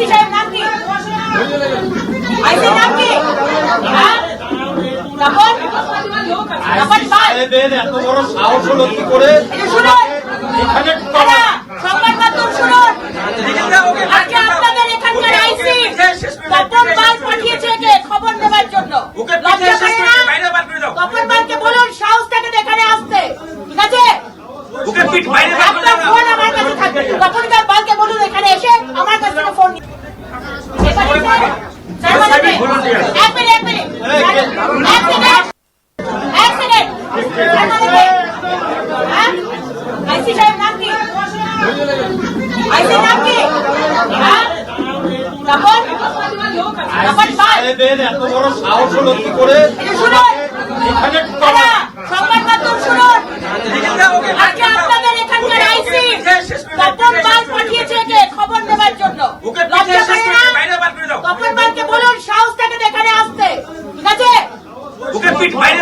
আইসি সাহেব নাম কি? আইসি নাম কি? হ্যাঁ? তখন তখন পাল? এত বড় সাহস হলো কি করে? শুনুন। এখানে সম্মান মাধ্যম শুনুন। আজকে আপনাদের এখানকার আইসি। তপন পাল পাঠিয়েছে কে খবর নেবার জন্য। তপন পালকে বলুন সাহস থেকে এখানে আসতে। ঠিক আছে? আপনার ফোন আমার কাছে থাকবে। তপন এত বড় সাহস হলো কি করে এটা শুনুন এখানে দাদা, সংবাদ মাধ্যম শুনুন আজকে আপনাদের এখানকার আইসি তপন পাল পাঠিয়েছে একে খবর নেবার জন্য ওকে লজ্জা পিছিয়ে শেষ করে করে না? বাইরে বার করে দাও। তপন পালকে বলুন সাহস থেকে এখানে আসতে ঠিক আছে পিঠ বাইরে